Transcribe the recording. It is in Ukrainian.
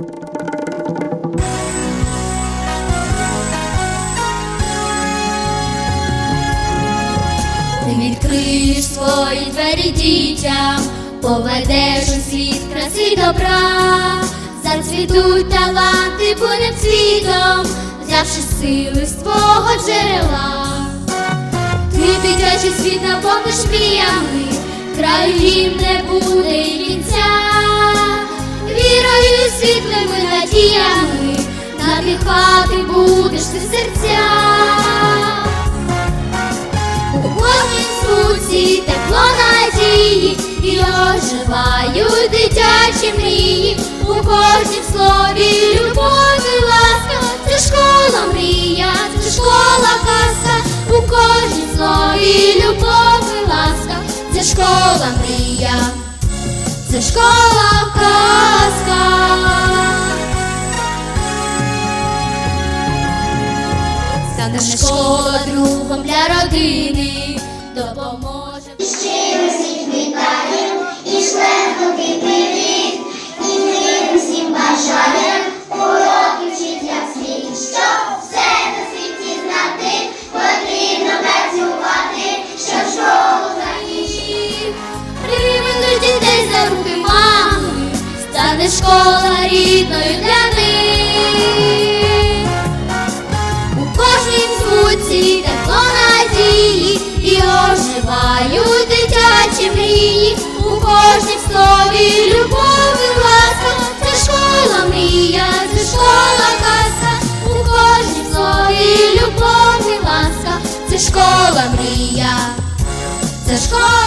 Ти відкриєш свої двері дітям, поведеш у світ краси добра, зацвітуть таланти будем світом, взявши сили з твого джерела. Ти дитячий світ наповниш мріями, краю не буде й кінця, будеш ти серця. У кожній звуці тепло надії і оживають дитячі мрії, у кожнім слові любов і ласка, це школа мрія, це школа казка, у кожнім слові любов і ласка, це школа мрія, це школа казка. Стане школа другом для родини, допоможе. Щиро всіх вітаєм і шлемо привіт, і ми всім бажаєм уроки вчить як слід, щоб все на світі знати, потрібно працювати, щоб школу. Приведуть дітей за руки мами, стане школа рідною для них. Співають дитячі мрії, у кожній слові любов і ласка, це школа мрія, це школа казка, у кожній слові любов і ласка, це школа мрія, це школа.